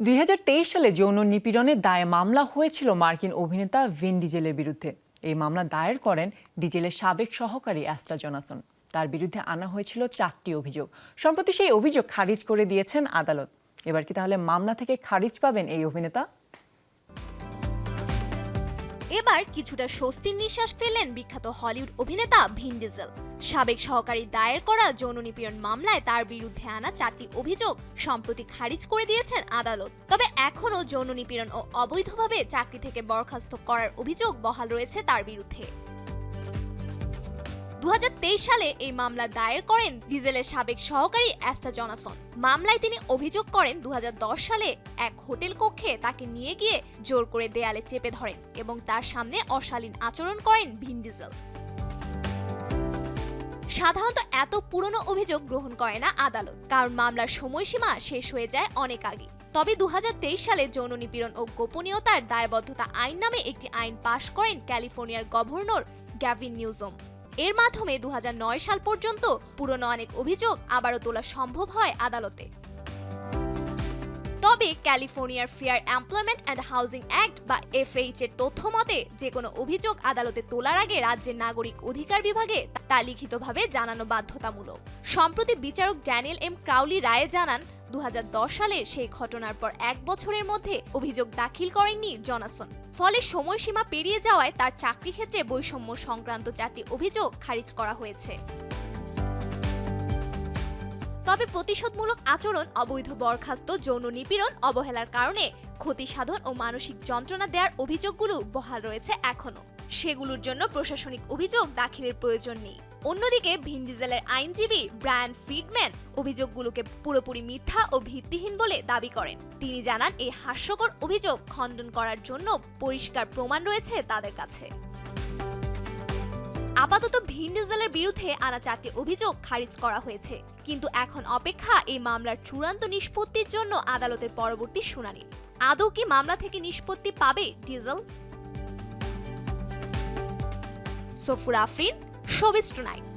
দুই সালে যৌন নিপীড়নের দায়ে মামলা হয়েছিল মার্কিন অভিনেতা ভিন ডিজেলের বিরুদ্ধে। এই মামলা দায়ের করেন ডিজেলের সাবেক সহকারী অ্যাস্টা জোনাসন। তার বিরুদ্ধে আনা হয়েছিল চারটি অভিযোগ। সম্প্রতি সেই অভিযোগ খারিজ করে দিয়েছেন আদালত। এবার কি তাহলে মামলা থেকে খারিজ পাবেন এই অভিনেতা? এবার কিছুটা স্বস্তির নিঃশ্বাস ফেললেন বিখ্যাত হলিউড অভিনেতা ভিন ডিজেল। সাবেক সহকারী দায়ের করা যৌন নিপীড়ন মামলায় তার বিরুদ্ধে আনা চারটি অভিযোগ সম্প্রতি খারিজ করে দিয়েছেন আদালত। তবে এখনও যৌন নিপীড়ন ও অবৈধভাবে চাকরি থেকে বরখাস্ত করার অভিযোগ বহাল রয়েছে তার বিরুদ্ধে। দু হাজার তেইশ সালে এই মামলা দায়ের করেন ডিজেলের সাবেক সহকারী অ্যাস্টা জনাসন। মামলায় তিনি অভিযোগ করেন দু হাজার দশ সালে এক হোটেল কক্ষে তাকে নিয়ে গিয়ে জোর করে দেয়ালে চেপে ধরেন এবং তার সামনে অশালীন আচরণ করেন ভিন ডিজেল। সাধারণত এত পুরনো অভিযোগ গ্রহণ করে না আদালত, কারণ মামলার সময়সীমা শেষ হয়ে যায় অনেক আগে। তবে দু হাজার তেইশ সালে যৌন নিপীড়ন ও গোপনীয়তার দায়বদ্ধতা আইন নামে একটি আইন পাশ করেন ক্যালিফোর্নিয়ার গভর্নর গ্যাভিন নিউজম। এর মাধ্যমে দু হাজার নয় সাল পর্যন্ত পুরনো অনেক অভিযোগ আবারও তোলা সম্ভব হয় আদালতে। তবে ক্যালিফোর্নিয়ার fair employment and housing act বা এফএইচ এর তথ্য মতে, যে কোনো অভিযোগ আদালতে তোলার আগে রাজ্যের নাগরিক অধিকার বিভাগে তা লিখিতভাবে জানানো বাধ্যতামূলক। সম্প্রতি বিচারক ড্যানিয়েল এম ক্রাউলি রায়ে জানান দু হাজার দশ সালে সেই ঘটনার পর এক বছরের মধ্যে অভিযোগ দাখিল করেননি জনাসন। ফলে সময়সীমা পেরিয়ে যাওয়ায় তার চাকরি ক্ষেত্রে বৈষম্য সংক্রান্ত চারটি অভিযোগ খারিজ করা হয়েছে। তবে প্রতিশোধমূলক আচরণ, অবৈধ বরখাস্ত, যৌন নিপীড়ন, অবহেলার কারণে ক্ষতি সাধন ও মানসিক যন্ত্রণা দেওয়ার অভিযোগগুলো বহাল রয়েছে এখনও সেগুলোর জন্য প্রশাসনিক অভিযোগ দাখিলের প্রয়োজন নেই। অন্যদিকে ভিন ডিজেলের আইনজীবী ব্রায়ান ফ্রিডম্যান অভিযোগগুলোকে পুরোপুরি মিথ্যা ও ভিত্তিহীন বলে দাবি করেন। তিনি জানান, এই হাস্যকর অভিযোগ খণ্ডন করার জন্য পরিষ্কার প্রমাণ রয়েছে তাদের কাছে। আপাতত ভিন ডিজেলের বিরুদ্ধে আনা চারটি অভিযোগ খারিজ করা হয়েছে। কিন্তু এখন অপেক্ষা এই মামলার চূড়ান্ত নিষ্পত্তির জন্য আদালতের পরবর্তী শুনানি। আদৌ কি মামলা থেকে নিষ্পত্তি পাবে diesel? Sofur Afrin showbiz tonight.